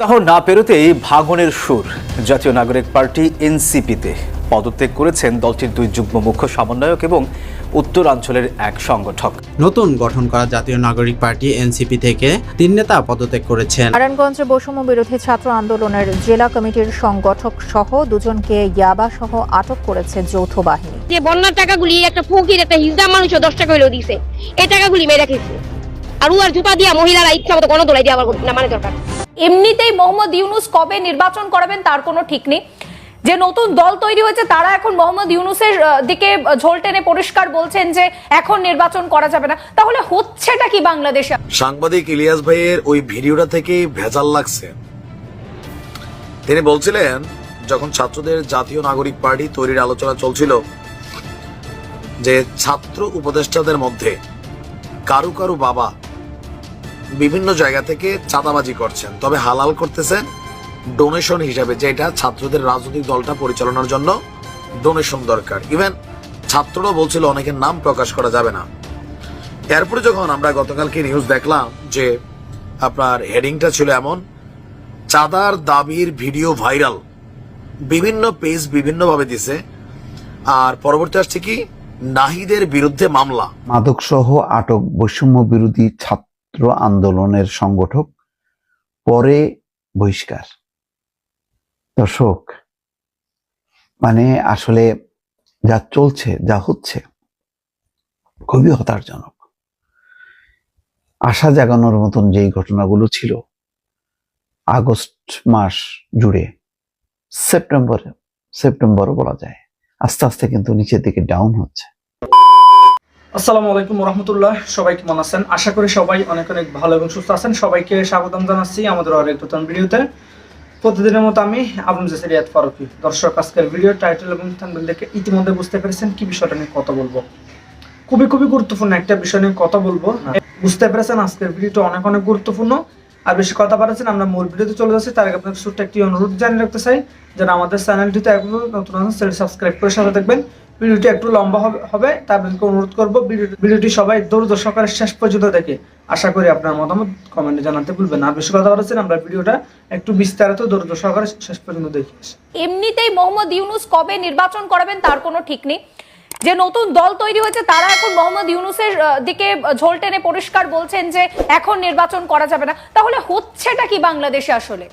সপ্তাহ না পেরোতেই ভাঙনের সুর। জাতীয় নাগরিক পার্টি এনসিপিতে পদত্যাগ করেছেন দলটির দুই যুগ্ম মুখ্য সমন্বয়ক এবং উত্তরাঞ্চলের এক সংগঠক। নতুন গঠন করা জাতীয় নাগরিক পার্টি এনসিপি থেকে তিন নেতা পদত্যাগ করেছেন। নারায়ণগঞ্জে বৈষম্য বিরোধী ছাত্র আন্দোলনের জেলা কমিটির সংগঠক সহ দুজনকে ইয়াবা সহ আটক করেছে যৌথ বাহিনী। যে বন্যার টাকাগুলি একটা ফকির একটা হিজড়া মানুষও দশ টাকা হইলেও দিছে। এই টাকাগুলি মেরে রেখেছে আর ও আর জুতা দিয়া মহিলারা ইচ্ছা মতো গণতোলাই দিয়ে আবার মানে দরকার। এমনিতেই মোহাম্মদ ইউনুস কবে নির্বাচন করাবেন তার কোনো ঠিক নেই। যে নতুন দল তৈরি হয়েছে তারা এখন মোহাম্মদ ইউনুসের দিকে ঝোল টেনে পরিষ্কার বলছেন যে এখন নির্বাচন করা যাবে না। তাহলে হচ্ছেটা কি বাংলাদেশে? সাংবাদিক ইলিয়াস ভাইয়ের ওই ভিডিওটা থেকেই ভেজাল লাগছে। তিনি বলছিলেন যখন ছাত্রদের জাতীয় নাগরিক পার্টি তৈরির আলোচনা চলছিল যে ছাত্র উপদেষ্টাদের মধ্যে কারু কারু বাবা বিভিন্ন জায়গা থেকে চাঁদাবাজি করছেন। তবে হালাল করতেছেন ডোনেশন হিসাবে, যেটা ছাত্রদের রাজনৈতিক দলটা পরিচালনার জন্য ডোনেশন দরকার। ইভেন ছাত্ররা বলছিল অনেকের নাম প্রকাশ করা যাবে না। এরপরে যখন আমরা গতকালকে নিউজ দেখলাম যে আপনার হেডিংটা ছিল এমন, চাঁদার দাবির ভিডিও ভাইরাল বিভিন্ন পেজ বিভিন্নভাবে দিছে। আর পরবর্তী আসছে কি? নাহিদের বিরুদ্ধে মামলা। মাদকসহ আটক বৈষম্য বিরোধী ছাত্র আন্দোলনের সংগঠক, পরে বহিষ্কার। দর্শক মানে আসলে যা চলছে, যা হচ্ছে, খুবই হতাশজনক। আশা জাগানোর মতন যেই ঘটনাগুলো ছিল, আগস্ট মাস জুড়ে, সেপ্টেম্বরে, সেপ্টেম্বরও বলা যায়, আস্তে আস্তে কিন্তু নিচের দিকে ডাউন হচ্ছে। আসসালামু আলাইকুম রহমতুল্লাহ সবাই কেমন আছেন? আশা করি সবাই অনেক অনেক ভালো এবং সুস্থ আছেন। সবাইকে স্বাগতম জানাচ্ছি আমাদের আরেক নতুন ভিডিওতে। প্রতিদিনের মতো আমি আবুল জাসির ইয়াদ ফারুকি। দর্শক আজকের ভিডিও টাইটেল এবং থাম্বনেল দেখে ইতিমধ্যে বুঝতে পেরেছেন কি বিষয়টা নিয়ে কথা বলব। খুবই খুবই গুরুত্বপূর্ণ একটা বিষয় নিয়ে কথা বলব। বুঝতে পেরেছেন আজকের ভিডিওটা অনেক অনেক গুরুত্বপূর্ণ। আর বেশি কথা বাড়াচ্ছেন আমরা মূল ভিডিওতে চলে যাচ্ছি। তার আগে আপনাদের ছোট্ট একটি অনুরোধ জানিয়ে রাখতে চাই যেন আমাদের চ্যানেলটিতে একটু নতুন নতুন সাবস্ক্রাইব করে সাথে দেখবেন ভিডিওটি একটু লম্বা হবে আপনাদেরকে অনুরোধ করব ভিডিও- ভিডিওটি সবাই দৌড় সহকারে শেষ পর্যন্ত দেখে। আশা করি আপনার মতামত কমেন্টে জানাতে ভুলবেন না। আর বেশি কথা বাড়াচ্ছেন আমরা ভিডিওটা একটু বিস্তারিত দৌড় সহকারে শেষ পর্যন্ত দেখে এমনিতেই মোহাম্মদ ইউনুস কবে নির্বাচন করাবেন তার কোনো ঠিক নেই। যে নতুন দল তৈরি হয়েছে তারা এখন মোহাম্মদ ইউনুসের দিকে ঝোল টেনে পরিষ্কার বলছেন যে এখন নির্বাচন করা যাবে না। তাহলে হচ্ছেটা কি বাংলাদেশে আসলে?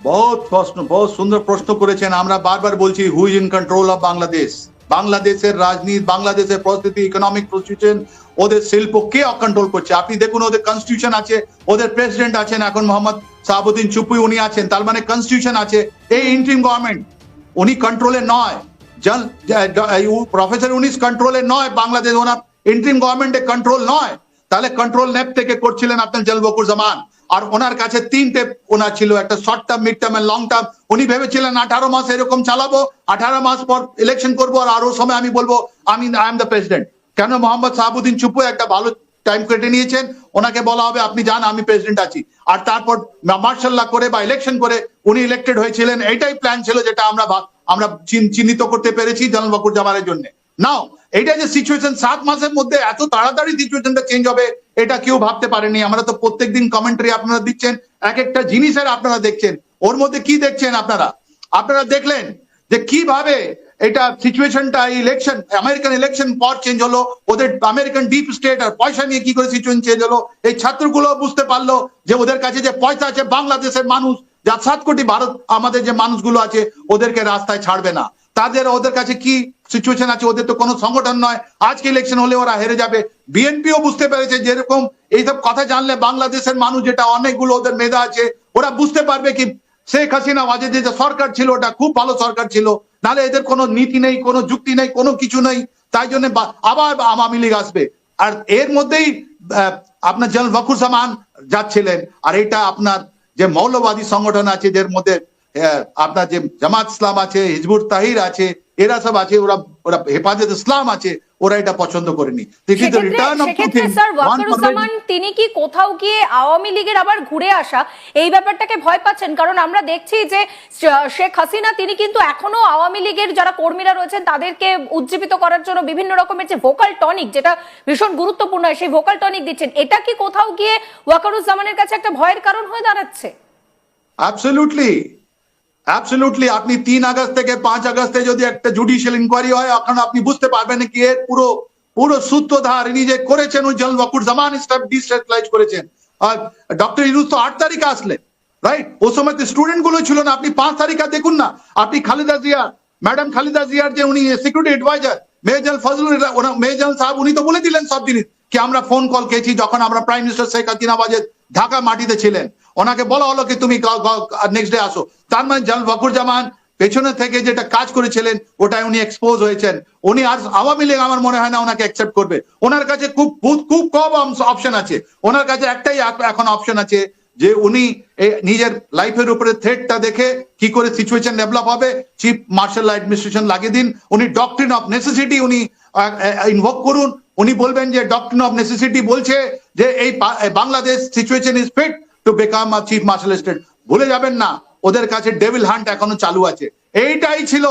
বহুত প্রশ্ন বহুত সুন্দর প্রশ্ন করেছেন। আমরা বারবার বলছি who is in control of Bangladesh বাংলাদেশের রাজনীতি, বাংলাদেশের পরিস্থিতি ইকোনমিক পজিশন ওদের শিল্প কে কন্ট্রোল করছে। আপনি দেখুন, ওদের কনস্টিটিউশন আছে, ওদের প্রেসিডেন্ট আছেন এখন মোহাম্মদ সাহাবুদ্দিন চুপুই উনি আছেন, তার মানে কনস্টিটিউশন আছে। এই ইন্টারিম গভর্নমেন্ট উনি কন্ট্রোলে নয়। জল প্রফেসর উনিশ কন্ট্রোলে নয়, বাংলাদেশ ওনার ইন্টারিম গভর্নমেন্টে কন্ট্রোল নয়। তাহলে কন্ট্রোল নেপ থেকে করছিলেন আপনার জলবকুর জামান। আর ওনার কাছে তিনটে ওনার ছিল, একটা short term mid term long term উনি ভেবেছিলেন, আঠারো মাস এরকম চালাবো, আঠারো মাস পর ইলেকশন করব, আর আরও সময় আমি বলব, আমি আই এম দ্য প্রেসিডেন্ট কেন? মোহাম্মদ সাহাবুদ্দিন চুপু একটা ভালো টাইম কেটে নিয়েছেন। ওনাকে বলা হবে, আপনি যান, আমি প্রেসিডেন্ট আছি। আর তারপর মার্শাল্লাহ করে বা ইলেকশন করে উনি ইলেক্টেড হয়েছিলেন। এইটাই প্ল্যান ছিল যেটা আমরা আমরা চিহ্নিত করতে পেরেছি জালাল জামানের জন্য। নাও এইটা যে সিচুয়েশন সাত মাসের মধ্যে এত তাড়াতাড়ি সিচুয়েশনটা চেঞ্জ হবে এটা কেউ ভাবতে পারেনি। আমরা তো প্রত্যেকদিন কমেন্টারি আপনারা দিচ্ছেন এক একটা জিনিসের আপনারা দেখছেন। ওর মধ্যে কি দেখছেন আপনারা? আপনারা দেখলেন যে কীভাবে এটা সিচুয়েশনটা ইলেকশন আমেরিকান ইলেকশন পর চেঞ্জ হলো, ওদের আমেরিকান ডিপ স্টেট আর পয়সা নিয়ে কি করে সিচুয়েশন চেঞ্জ হলো, এই ছাত্রগুলো বুঝতে পারল যে ওদের কাছে যে পয়সা আছে, বাংলাদেশের মানুষ যা সাত কোটি ভারত, আমাদের যে মানুষগুলো আছে, ওদেরকে রাস্তায় ছাড়বে না। তাদের, ওদের কাছে কি সিচুয়েশন আছে? ওদের তো কোনো সংগঠন নয়। আজকে ইলেকশন হলে ওরা হেরে যাবে। বিএনপিও বুঝতে পেরেছে যেরকম এইসব কথা জানলে বাংলাদেশের মানুষ যেটা অনেকগুলো ওদের মেধা আছে, ওরা বুঝতে পারবে কি শেখ হাসিনা ওয়াজেদ যে সরকার ছিল, ওটা খুব ভালো সরকার ছিল। নাহলে এদের কোনো নীতি নেই, কোনো যুক্তি নেই, কোনো কিছু নেই। তাই জন্য আবার আওয়ামী লীগ আসবে। আর এর মধ্যেই আপনার জেনারেল সামান যাচ্ছিলেন। আর এটা আপনার যে মৌলবাদী সংগঠন আছে যার মধ্যে আপনার যে জামাত ইসলাম আছে হিজবুর তাহির আছে এরা সব আছে ওরা ওরা হেফাজত ইসলাম আছে ওরা এটা পছন্দ করেনি। তিনি কি কোথাও গিয়ে আওয়ামী লীগের আবার ঘুরে আসা? এই ব্যাপারটাকে ভয় পাচ্ছেন কারণ আমরা দেখছি যে শেখ হাসিনা তিনি কিন্তু এখনও আওয়ামী লীগের যারা কর্মীরা রয়েছেন তাদেরকে উজ্জীবিত করার জন্য বিভিন্ন রকমের যে ভোকাল টনিক যেটা ভীষণ গুরুত্বপূর্ণ সেই ভোকাল টনিক দিচ্ছেন। এটা কি কোথাও গিয়ে ওয়াকারুজ্জামানের কাছে একটা ভয়ের কারণ হয়ে দাঁড়াচ্ছে? অ্যাবসলিউটলি অ্যাবসলিউটলি আপনি তিন আগস্ট থেকে পাঁচ আগস্টে যদি একটা জুডিশিয়াল ইনকোয়ারি হয়, এখন আপনি বুঝতে পারবেন কি এর পুরো পুরো সূত্রধার ইনি যে করেছেন, ওই জল ওয়াকুর জামান করেছেন। ডক্টর তো আট তারিখে রাইট ও সময় তো স্টুডেন্টগুলো ছিল না, আপনি পাঁচ তারিখে দেখুন না। আপনি খালেদা ম্যাডাম খালেদা জিয়ার যে উনি সিকিউরিটি অ্যাডভাইজার মেজল ফজলুল মেজল সাহেব, উনি তো বলে দিলেন সব জিনিস, কি আমরা ফোন কল খেয়েছি যখন আমরা প্রাইম মিনিস্টার শেখ হাসিনা বাজে ঢাকা মাটিতে ছিলেন। ওনাকে বলা হলো কি তুমি নেক্সট ডে আসো। তার মানে জল ওয়াকুর জামান পেছনে থেকে যেটা কাজ করেছিলেন, ওটাই উনি এক্সপোজ হয়েছেন। উনি আর আওয়ামী লীগ আমার মনে হয় না ওনাকে অ্যাকসেপ্ট করবে। ওনার কাছে খুব খুব- কম অপশন আছে। ওনার কাছে একটাই এখন অপশন আছে যে উনি নিজের লাইফের উপরে থ্রেটটা দেখে কি করে সিচুয়েশন ডেভেলপ হবে। চিফ মার্শাল অ্যাডমিনিস্ট্রেশন লাগিয়ে দিন। উনি ডক্ট্রিন অফ নেসেসিটি উনি ইনভোক করুন। উনি বলবেন যে ডক্ট্রিন অফ নেসেসিটি বলছে যে এই Bangladesh situation is fit to become a chief martial state ভুলে যাবেন না, ওদের কাছে ডেভিল হান্ট এখনও চালু আছে। এইটাই ছিল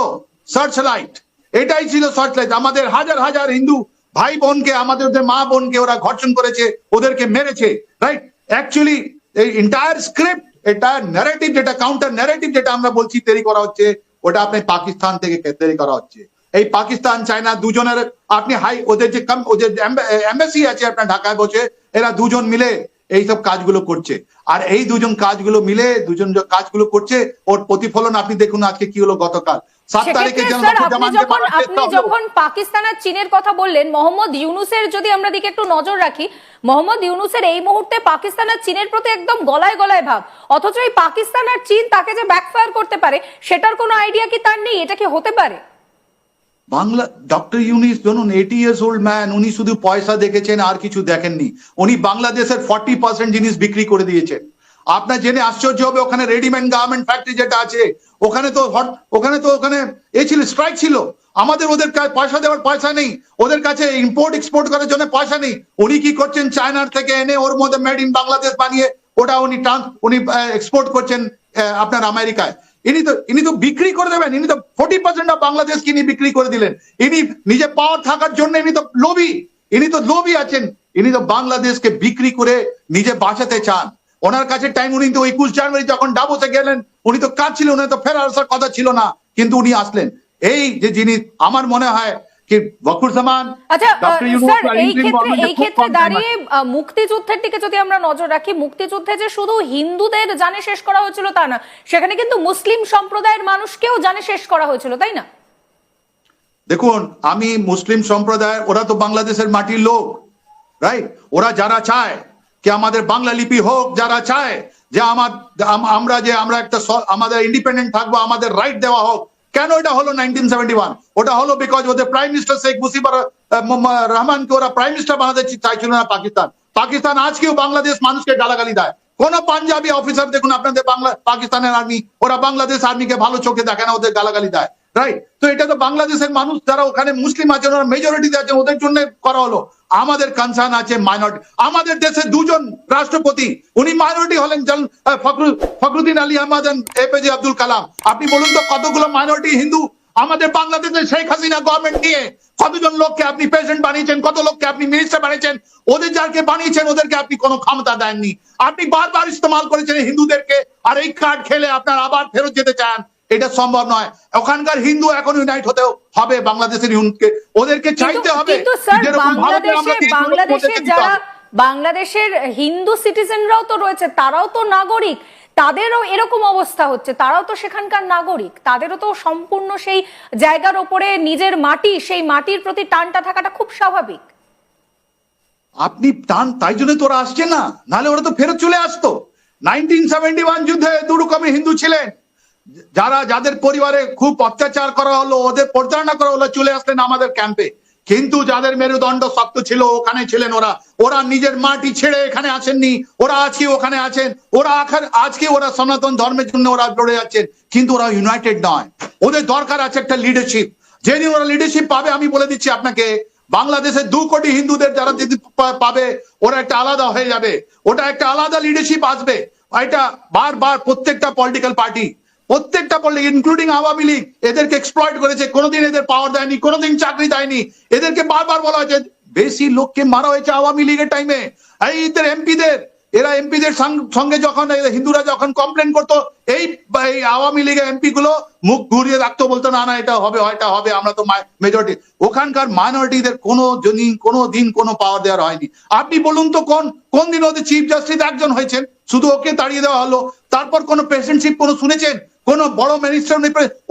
সার্চ লাইট এটাই ছিল সার্চ লাইট আমাদের হাজার হাজার হিন্দু ভাই বোনকে, আমাদের ওদের মা বোনকে ওরা ঘর্ষণ করেছে, ওদেরকে মেরেছে রাইট অ্যাকচুয়ালি এই এন্টায়ার স্ক্রিপ্ট এটা ন্যারেটিভ যেটা কাউন্টার ন্যারেটিভ যেটা আমরা বলছি, তৈরি করা হচ্ছে, ওটা আপনি পাকিস্তান থেকে তৈরি করা হচ্ছে। এই পাকিস্তান, চায়না দুজনের, আপনি হাই ওদের যে কম ওদের এমবাসি আছে আপনার ঢাকায় বসে, এরা দুজন মিলে এইসব কাজগুলো করছে। আর এই দুজন কাজগুলো মিলে দুজন কাজগুলো করছে ওর প্রতিফলন আপনি দেখুন আজকে কি হলো গতকাল। সাত তারিখে আপনি। যখন পাকিস্তান আর চীনের কথা বললেন মোহাম্মদ ইউনুসের যদি আমরা দিকে একটু নজর রাখি মোহাম্মদ ইউনুসের এই মুহূর্তে পাকিস্তান আর চীনের প্রতি একদম গলায় গলায় ভাব। অথচ এই পাকিস্তান আর চীন তাকে যে ব্যাকফায়ার করতে পারে সেটার কোনো আইডিয়া কি তার নেই? এটা কি হতে পারে? বাংলা ডক্টর ইউনিস জানুন এইটি ইয়ার্স ওল্ড ম্যান উনি শুধু পয়সা দেখেছেন, আর কিছু দেখেননি। উনি বাংলাদেশের ফর্টি পার্সেন্ট জিনিস বিক্রি করে দিয়েছেন। আপনার জেনে আশ্চর্য হবে, ওখানে রেডিমেড গার্মেন্ট ফ্যাক্টরি যেটা আছে, ওখানে তো ওখানে তো ওখানে এ ছিল স্ট্রাইক ছিল। আমাদের ওদের কাছে পয়সা দেওয়ার পয়সা নেই, ওদের কাছে ইম্পোর্ট এক্সপোর্ট করার জন্য পয়সা নেই। উনি কি করছেন চায়নার থেকে এনে ওর মধ্যে মেড ইন বাংলাদেশ বানিয়ে, ওটা উনি উনি এক্সপোর্ট করছেন আপনার আমেরিকায়। ইনি তো ইনি তো বিক্রি করে দেবেন, ইনি তো ফোর্টি পার্সেন্ট অফ বাংলাদেশকে ইনি বিক্রি করে দিলেন। ইনি নিজে পাওয়ার থাকার জন্য ইনি তো লোভী, ইনি তো আছেন। ইনি তো বাংলাদেশকে বিক্রি করে নিজে বাঁচাতে চান। ওনার কাছে টাইম উনি তো একুশ জানুয়ারি যখন ডাবোতে গেলেন, উনি তো কাঁদছিলেন ছিল উনি তো ফেরার আসার কথা ছিল না, কিন্তু উনি আসলেন। এই যে জিনিস আমার মনে হয় কি বকুর জামান আচ্ছা আহ, ডক্টর ইউনুস স্যার এই ক্ষেত্রে এই ক্ষেত্রে দাঁড়িয়ে মুক্তিযুদ্ধের দিকে যদি আমরা নজর রাখি মুক্তিযুদ্ধে যে শুধু হিন্দুদের জানে শেষ করা হয়েছিল তা না সেখানে কিন্তু মুসলিম সম্প্রদায়ের মানুষকেও জানে শেষ করা হয়েছিল তাই না? দেখুন আমি মুসলিম সম্প্রদায় ওরা তো বাংলাদেশের মাটির লোক রাইট ওরা যারা চায় কি আমাদের বাংলা লিপি হোক যারা চায় যে আমার আমরা যে আমরা একটা আমাদের ইন্ডিপেন্ডেন্ট থাকব আমাদের রাইট দেওয়া হোক কেন এটা হলো নাইনটিন ওটা হলো বিকজ ওদের প্রাইম মিনিস্টার শেখ মুজিবুর রহমানকে ওরা প্রাইম মিনিস্টার বানাতে চাইছিল না পাকিস্তান। পাকিস্তান আজকেও বাংলাদেশ মানুষকে গালাগালি দেয়। কোন পাঞ্জাবি অফিসার দেখুন আপনাদের বাংলা পাকিস্তানের আর্মি ওরা বাংলাদেশ আর্মিকে ভালো চোখে দেখে না, ওদের গালাগালি দেয়। রাইট তো এটা তো বাংলাদেশের মানুষ যারা ওখানে মুসলিম আছেন ওরা মেজরিটিতে আছেন ওদের জন্য করা হলো। আমাদের কনসার্ন আছে মাইনরিটি আমাদের দেশে দুজন রাষ্ট্রপতি, উনি মাইনরিটি হলেন ফখরুদ্দিন আলী আহমদ এপিজে আব্দুল কালাম। আপনি বলুন তো, কতগুলো মাইনরিটি হিন্দু? আমাদের বাংলাদেশের শেখ হাসিনা গভর্নমেন্ট নিয়ে কতজন লোককে আপনি প্রেসিডেন্ট বানিয়েছেন, কত লোককে আপনি মিনিস্টার বানিয়েছেন? ওদের যাকে বানিয়েছেন, ওদেরকে আপনি কোনো ক্ষমতা দেননি। আপনি বারবার ইস্তেমাল করেছেন হিন্দুদেরকে, আর এই কার্ড খেলে আপনার আবার ফেরত যেতে চান। এটা সম্ভব নয়। ওখানকার হিন্দু এখন ইউনাইট হতে হবে বাংলাদেশের ইউনিটকে ওদেরকে চাইতে হবে যারা বাংলাদেশের হিন্দু সিটিজেনরাও তো রয়েছে তারাও তো নাগরিক। তাদেরও এরকম অবস্থা হচ্ছে তারাও তো সেখানকার নাগরিক। তাদেরও তো সম্পূর্ণ সেই জায়গার ওপরে নিজের মাটি সেই মাটির প্রতি টানটা থাকাটা খুব স্বাভাবিক। আপনি টান তাই জন্য তো ওরা আসছে না। নাহলে ওরা তো ফেরত চলে আসতো। নাইনটিন সেভেন্টি ওয়ান যুদ্ধে দুরকমের হিন্দু ছিলেন। যারা যাদের পরিবারে খুব অত্যাচার করা হলো, ওদের প্রতারণা করা হলো, চলে আসলেন আমাদের ক্যাম্পে কিন্তু যাদের মেরুদণ্ড শক্ত ছিল, ওখানে ছিলেন ওরা। ওরা নিজের মাটি ছেড়ে এখানে আসেননি। ওরা আজকে ওখানে আছেন। ওরা আজকে ওরা সনাতন ধর্মের জন্য ওরা লড়ে যাচ্ছেন। কিন্তু ওরা ইউনাইটেড নয়। ওদের দরকার আছে একটা লিডারশিপ যেদিন ওরা লিডারশিপ পাবে, আমি বলে দিচ্ছি আপনাকে, বাংলাদেশের দু কোটি হিন্দুদের যারা যদি পাবে, ওরা একটা আলাদা হয়ে যাবে। ওটা একটা আলাদা লিডারশিপ আসবে। এটা বারবার প্রত্যেকটা পলিটিক্যাল পার্টি প্রত্যেকটা পলিটিক ইনক্লুডিং আওয়ামী লীগ, এদেরকে এক্সপ্লয়েট করেছে। কোনোদিন এদের পাওয়ার দেয়নি, কোনোদিন চাকরি দেয়নি। এদেরকে বারবার বলা হয়েছে, বেশি লোককে মারা হয়েছে আওয়ামী লীগের টাইমে এই এদের এমপিদের, এরা এমপিদের সঙ্গে যখন হিন্দুরা যখন কমপ্লেন করতো, এই এই আওয়ামী লীগের এমপি গুলো মুখ ঘুরিয়ে রাখতো, বলতো, না না, এটা হবে এটা হবে, আমরা তো মেজরিটি ওখানকার মাইনরিটিদের কোনো দিন কোনো দিন কোনো পাওয়ার দেওয়ার হয়নি। আপনি বলুন তো, কোন কোন দিন ওদের চিফ জাস্টিস একজন হয়েছেন? শুধু ওকে তাড়িয়ে দেওয়া হলো। তারপর কোনো প্রেসিডেন্টশিপ কোনো শুনেছেন? কোন বড় মিনিস্টার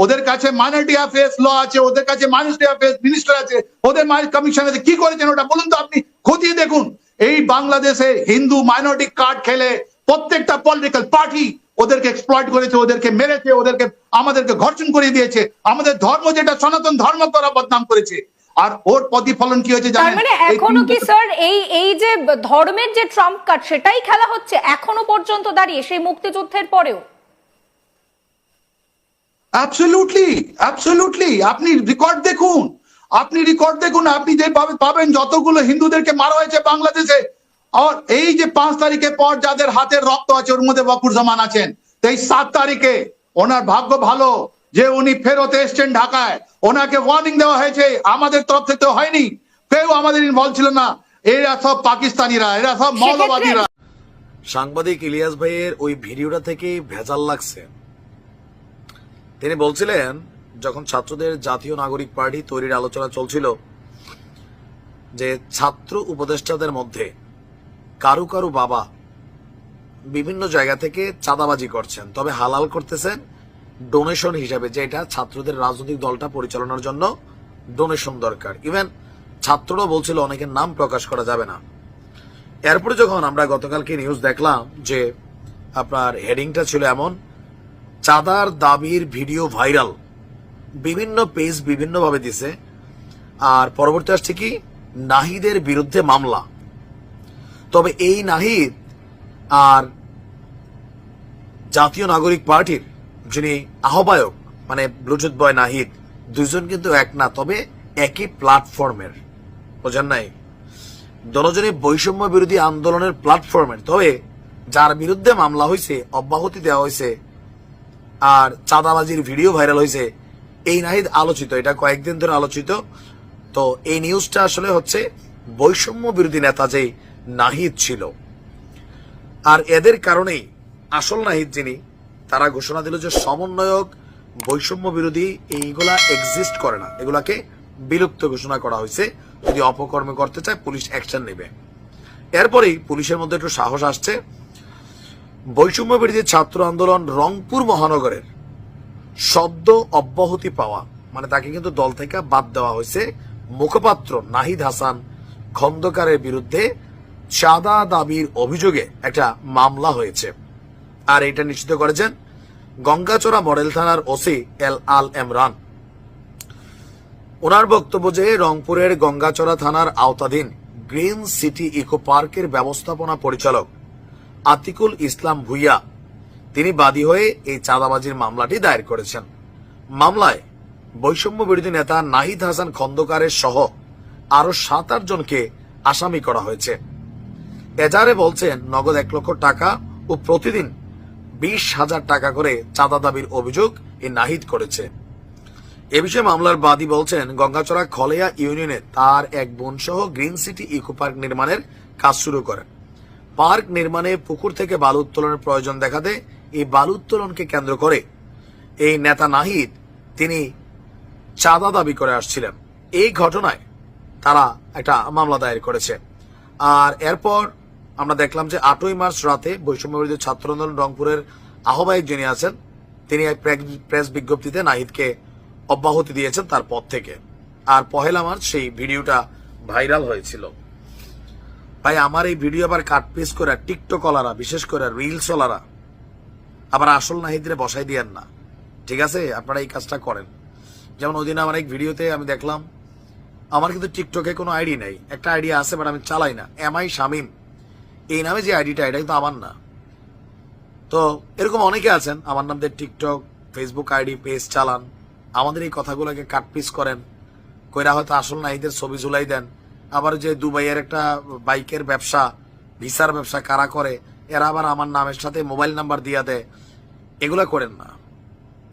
ওদের কাছে মাইনরিটি অ্যাফেয়ার্স ল আছে ওদের কাছে মাইনরিটি অ্যাফেয়ার্স মিনিস্টার আছে ওদের কমিশন আছে কি করেছেন ওটা বলুন তো আপনি খতিয়ে দেখুন। এই বাংলাদেশে হিন্দু মাইনরিটি কার্ড খেলে প্রত্যেকটা পলিটিক্যাল পার্টি ওদেরকে এক্সপ্লয়েট করেছে ওদেরকে মেরেছে ওদেরকে আমাদেরকে ঘর্ষণ করে দিয়েছে আমাদের ধর্ম যেটা সনাতন ধর্ম করা বদনাম করেছে। আর ওর প্রতিফলন কি হয়েছে জানেন? মানে এখনও কি স্যার এই এই যে ধর্মের যে ট্রাম্প কার্ড সেটাই খেলা হচ্ছে এখনও পর্যন্ত দাঁড়িয়ে সেই মুক্তিযুদ্ধের পরেও। অ্যাবসলিউটলি অ্যাবসলিউটলি আপনি রেকর্ড দেখুন। আপনি রেকর্ড দেখুন, আপনি যে পাবে- পাবেন যতগুলো হিন্দুদেরকে মারা হয়েছে বাংলাদেশে। আর এই যে পাঁচ তারিখের পর যাদের হাতের রক্ত আছে, ওর মধ্যে বকুর জামান আছেন এই সাত তারিখে ওনার ভাগ্য ভালো যে উনি ফেরত এসছেন ঢাকায়। ওনাকে ওয়ার্নিং দেওয়া হয়েছে, আমাদের তরফ থেকে তো হয়নি। কেউ আমাদের ইনভলভ ছিল না। এরা সব পাকিস্তানিরা, এরা সব মৌলবাদীরা। সাংবাদিক ইলিয়াস ভাইয়ের ওই ভিডিওটা থেকে ভেজাল লাগছে। তিনি বলছিলেন, যখন ছাত্রদের জাতীয় নাগরিক পার্টি তৈরির আলোচনা চলছিল, যে ছাত্র উপদেষ্টাদের মধ্যে কারু কারু বাবা বিভিন্ন জায়গা থেকে চাঁদাবাজি করছেন, তবে হালাল করতেছেন ডোনেশন হিসাবে, যে এটা ছাত্রদের রাজনৈতিক দলটা পরিচালনার জন্য ডোনেশন দরকার। ইভেন ছাত্ররা বলছিল, অনেকের নাম প্রকাশ করা যাবে না। এরপরে যখন আমরা গতকালকে নিউজ দেখলাম যে আপনার হেডিংটা ছিল এমন চাঁদার দাবির ভিডিও ভাইরাল। বিভিন্ন পেজ বিভিন্নভাবে দিছে। আর পরবর্তী আসছে কি? নাহিদের বিরুদ্ধে মামলা। তবে এই নাহিদ আর জাতীয় নাগরিক পার্টির যিনি আহ্বায়ক মানে ব্লুটুথ বয় নাহিদ, দুইজন কিন্তু এক না, তবে একই প্ল্যাটফর্মের। বোঝেন নাই? দনজনে বৈষম্য বিরোধী আন্দোলনের প্ল্যাটফর্মের। তবে যার বিরুদ্ধে মামলা হয়েছে অব্যাহতি দেওয়া হয়েছে আর চাঁদাবাজির ভিডিও ভাইরাল হয়েছে। এই নাহিদ আলোচিত, এটা কয়েকদিন ধরে আলোচিত। তো এই নিউজটা আসলে হচ্ছে বৈষম্য বিরোধী নেতা যে নাহিদ ছিল। আর এদের কারণেই আসল নাহিদ যিনি, তারা ঘোষণা দিল যে সমন্বয়ক বৈষম্য বিরোধী এইগুলা এক্সিস্ট করে না। এগুলাকে বিলুপ্ত ঘোষণা করা হয়েছে। যদি অপকর্মে করতে চায়, পুলিশ অ্যাকশন নেবে। এরপরেই পুলিশের মধ্যে একটু সাহস আসছে। বৈষম্য বিরোধী ছাত্র আন্দোলন রংপুর মহানগরের শব্দ অব্যাহতি পাওয়া মানে তাকে কিন্তু দল থেকে বাদ দেওয়া হয়েছে। মুখপাত্র নাহিদ হাসান খন্দকারের বিরুদ্ধে চাঁদা দাবির অভিযোগে একটা মামলা হয়েছে। আর এটা নিশ্চিত করেছেন গঙ্গাচড়া মডেল থানার ওসি এল আল এমরান ওনার বক্তব্য যে রংপুরের গঙ্গাচড়া থানার আওতাধীন গ্রিন সিটি ইকো পার্কের ব্যবস্থাপনা পরিচালক আতিকুল ইসলাম ভুইয়া। তিনি বাদী হয়ে এই চাঁদাবাজির মামলাটি দায়ের করেছেন। মামলায় বৈষম্য বিরোধী নেতা নাহিদ হাসান খন্দকারের সহ আরও সাত আট জনকে আসামি করা হয়েছে। এজারে বলছেন, নগদ এক লক্ষ টাকা ও প্রতিদিন বিশ হাজার টাকা করে চাঁদা দাবির অভিযোগ এই নাহিদ করেছে। এ বিষয়ে মামলার বাদী বলছেন, গঙ্গাচড়া খলেয়া ইউনিয়নে তার এক বোন সহ গ্রিন সিটি ইকো পার্ক নির্মাণের কাজ শুরু করেন। পার্ক নির্মাণে পুকুর থেকে বালু উত্তোলনের প্রয়োজন দেখাতে এই বালু উত্তোলনকে কেন্দ্র করে এই নেতা নাহিদ, তিনি চাঁদা দাবি করে আসছিলেন। এই ঘটনায় তারা একটা মামলা দায়ের করেছে। আর এরপর আমরা দেখলাম যে আটই মার্চ রাতে বৈষম্য বিরোধী ছাত্র আন্দোলন রংপুরের আহ্বায়ক যিনি আছেন, তিনি এক প্রেস- প্রেস বিজ্ঞপ্তিতে নাহিদকে অব্যাহতি দিয়েছেন তার পদ থেকে। আর পহেলা মার্চ সেই ভিডিওটা ভাইরাল হয়েছিল। ভাই, আমার এই ভিডিও আবার কাট পিস করে টিকটক ওলারা বিশেষ করে রিলস ওলারা আবার আসল নাহিদরে বসাই দিয়েন না। ঠিক আছে? আপনারা এই কাজটা করেন। যেমন ওই আমার এক ভিডিওতে আমি দেখলাম, আমার কিন্তু টিকটকে কোনো আইডি নেই। একটা আইডি আছে বাট আমি চালাই না। এম আই শামিম এই নামে যে আইডিটা এটা কিন্তু আমার না। তো এরকম অনেকে আছেন, আমার নাম দিয়ে টিকটক ফেসবুক আইডি পেজ চালান। আমাদের এই কথাগুলোকে কাটপিস করেন। কইরা হয়তো আসল নাহিদের ছবি ঝুলাই দেন। আবার যে দুবাইয়ের একটা বাইকের ব্যবসা, ভিসার ব্যবসা কারা করে, এরা আবার আমার নামের সাথে মোবাইল নাম্বার দিয়া দেয়। এগুলা করেন না।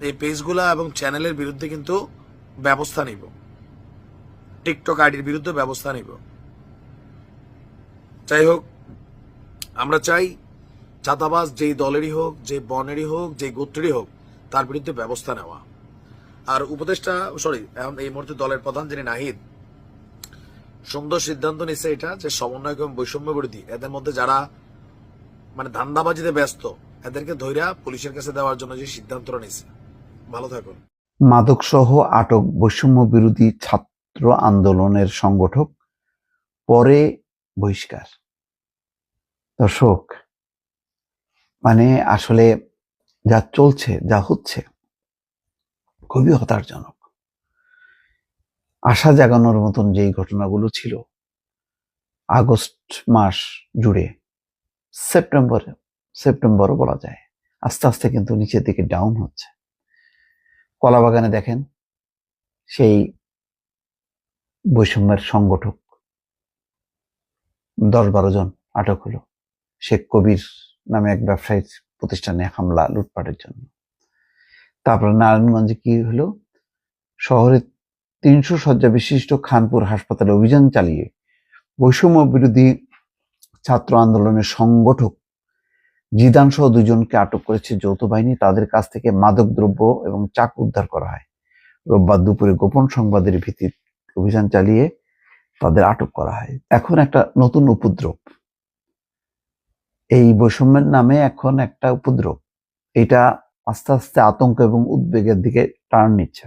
এই পেজগুলা এবং চ্যানেলের বিরুদ্ধে কিন্তু ব্যবস্থা নিব। টিকটক আইডির বিরুদ্ধে ব্যবস্থা নিব। যাই হোক, আমরা চাই চাঁদাবাজ যেই দলেরই হোক, যে বনেরই হোক, যে গোত্রেরই হোক, তার বিরুদ্ধে ব্যবস্থা নেওয়া। আর উপদেষ্টা সরি এই মুহূর্তে দলের প্রধান যিনি নাহিদ সুন্দর সিদ্ধান্ত নিচ্ছে এটা যে সমন্বয় এবং বৈষম্য বিরোধী। এদের মধ্যে যারা মানে ধান্দাবাজিতে ব্যস্ত, এদেরকে ধৈর্য পুলিশের কাছে দেওয়ার জন্য যে সিদ্ধান্তটা নিচ্ছে ভালো থাকুন। মাদকসহ আটক বৈষম্য বিরোধী ছাত্র আন্দোলনের সংগঠক পরে বহিষ্কার। দর্শক মানে আসলে যা চলছে, যা হচ্ছে, খুবই হতাশজনক। আশা জাগানোর মতন যেই ঘটনাগুলো ছিল, আগস্ট মাস জুড়ে, সেপ্টেম্বর, সেপ্টেম্বরও বলা যায়, আস্তে আস্তে কিন্তু নিচের দিকে ডাউন হচ্ছে। কলাবাগানে দেখেন, সেই বৈষম্যের সংগঠক, দশ বারো জন আটক হলো। শেখ কবির নামে এক ব্যবসায়ীর প্রতিষ্ঠানে হামলা লুটপাটের জন্য। তারপরে নারায়ণগঞ্জে কি হলো? শহরে তিনশো শয্যা বিশিষ্ট খানপুর হাসপাতালে অভিযান চালিয়ে বৈষম্য বিরোধী ছাত্র আন্দোলনের সংগঠক জিদান সহ দুজনকে আটক করেছে যৌথ বাহিনী। তাদের কাছ থেকে মাদক দ্রব্য এবং চাকু উদ্ধার করা হয়। রোববার দুপুরে গোপন সংবাদের ভিত্তিতে অভিযান চালিয়ে তাদের আটক করা হয়। এখন একটা নতুন উপদ্রব। এই বৈষম্যের নামে এখন একটা উপদ্রব। এটা আস্তে আস্তে আতঙ্ক এবং উদ্বেগের দিকে টার্ন নিচ্ছে।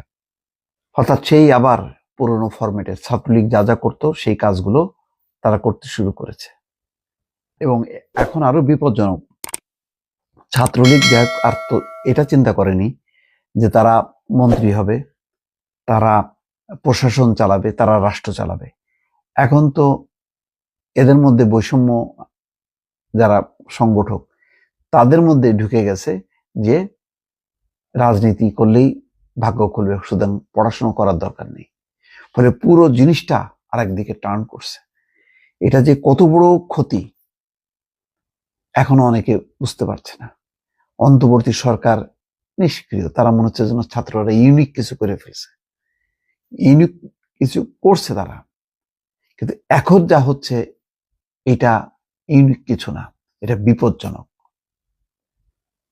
অর্থাৎ সেই আবার পুরনো ফরম্যাটে ছাত্রলীগ যা যা করতো, সেই কাজগুলো তারা করতে শুরু করেছে। এবং এখন আরও বিপজ্জনক। ছাত্রলীগ হোক, আর তো এটা চিন্তা করেনি যে তারা মন্ত্রী হবে, তারা প্রশাসন চালাবে, তারা রাষ্ট্র চালাবে। এখন তো এদের মধ্যে বৈষম্য যারা সংগঠক, তাদের মধ্যে ঢুকে গেছে যে রাজনীতি করলেই ভাগ্য খুলবে সুতরাং পড়াশোনা করার দরকার নেই। ফলে পুরো জিনিসটা আরেকদিকে টার্ন করছে। এটা যে কত বড় ক্ষতি, এখনও অনেকে বুঝতে পারছে না। অন্তর্বর্তী সরকার নিষ্ক্রিয়, তারা মনে হচ্ছে যেন ছাত্ররা ইউনিক কিছু করে ফেলছে। ইউনিক কিছু করছে তারা। কিন্তু এখন যা হচ্ছে, এটা ইউনিক কিছু না, এটা বিপজ্জনক।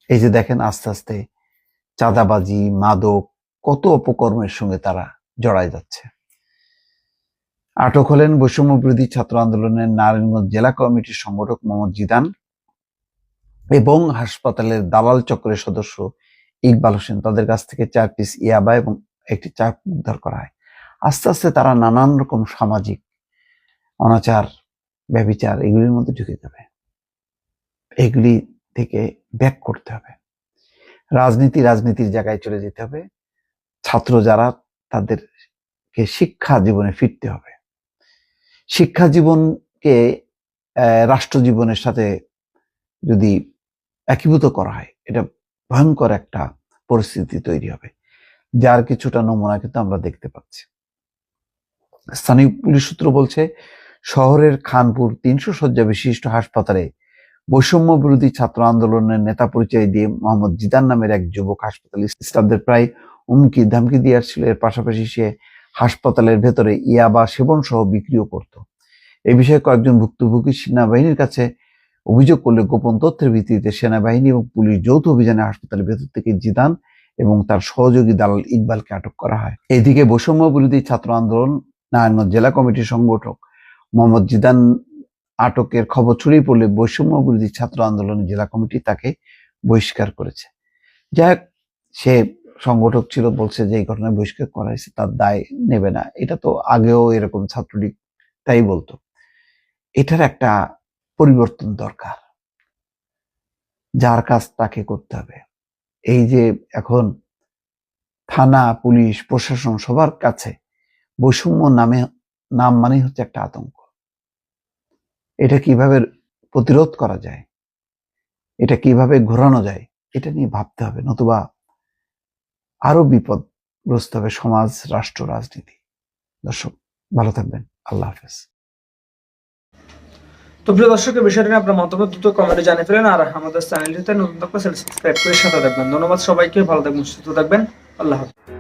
এই যে দেখেন আস্তে আস্তে চাঁদাবাজি, মাদক কত অপকর্মের সঙ্গে তারা জড়ায় যাচ্ছে। আটক হলেন বৈষম্য বিরোধী ছাত্র আন্দোলনের নারায়ণগঞ্জ জেলা কমিটির সংগঠক মোহাম্মদ জিদান এবং হাসপাতালের দালাল চক্রের সদস্য ইকবাল হোসেন। তাদের কাছ থেকে চার পিস ইয়াবা এবং একটি চাক উদ্ধার করা হয়। আস্তে আস্তে তারা নানান রকম সামাজিক অনাচার ব্যবিচার এগুলির মধ্যে ঢুকে যাবে। এগুলি থেকে ব্যাক করতে হবে। রাজনীতি রাজনীতির জায়গায় চলে যেতে হবে। ছাত্র যারা, তাদেরকে শিক্ষা জীবনে ফিরতে হবে। শিক্ষা জীবনকে রাষ্ট্র জীবনের সাথে যদি একীভূত করা হয়, এটা ভয়ঙ্কর একটা পরিস্থিতি তৈরি হবে, যার কিছুটা নমুনা কিন্তু আমরা দেখতে পাচ্ছি। স্থানীয় পুলিশ সূত্র বলছে, শহরের খানপুর তিনশো শয্যা বিশিষ্ট হাসপাতালে বৈষম্য বিরোধী ছাত্র আন্দোলনের নেতা পরিচয় দিয়ে মোহাম্মদ জিদান নামের এক যুবক হাসপাতালে স্টাফদের প্রায় হুমকি ধামকি দিয়ে আসছিল। এর পাশাপাশি সে হাসপাতালের ভেতরে ইয়াবা সেবন সহ বিক্রিও করত। এই বিষয়ে কয়েকজন ভুক্তভোগী সেনাবাহিনীর কাছে অভিযোগ করলে গোপন তথ্যের ভিত্তিতে সেনাবাহিনী এবং পুলিশ যৌথ অভিযানে হাসপাতালের ভেতর থেকে জিদান এবং তার সহযোগী দালাল ইকবালকে আটক করা হয়। এদিকে বৈষম্য বিরোধী ছাত্র আন্দোলন, নারায়ণগঞ্জ জেলা কমিটির সংগঠক মোহাম্মদ জিদান আটকের খবর ছড়িয়ে পড়লে বৈষম্য বিরোধী ছাত্র আন্দোলন জেলা কমিটি তাকে বহিষ্কার করেছে। যাই সে সংগঠক ছিল বলছে যে এই ঘটনায় বহিষ্কার করা হয়েছে, তার দায় নেবে না। এটা তো আগেও এরকম ছাত্রলীগ তাই বলতো। এটার একটা পরিবর্তন দরকার। যার কাজ তাকে করতে হবে। এই যে এখন থানা, পুলিশ, প্রশাসন সবার কাছে বৈষম্য নামে, নাম মানেই হচ্ছে একটা আতঙ্ক। এটা কীভাবে প্রতিরোধ করা যায়? এটা কীভাবে ঘোরানো যায়? এটা নিয়ে ভাবতে হবে, নতুবা আরও বিপদগ্রস্ত হবে সমাজ, রাষ্ট্র, রাজনীতি। দর্শক, ভালো থাকবেন। আল্লাহ হাফেজ। তো প্রিয় দর্শকের বিষয়টা নিয়ে আপনার মন্তব্য দ্রুত কমেন্টে জানিয়ে ফেলেন আর আমাদের চ্যানেলটিতে নতুন থাকলে সাবস্ক্রাইব করে সাথে থাকবেন। ধন্যবাদ সবাইকে, ভালো থাকবেন, সুস্থ থাকবেন। আল্লাহ হাফেজ।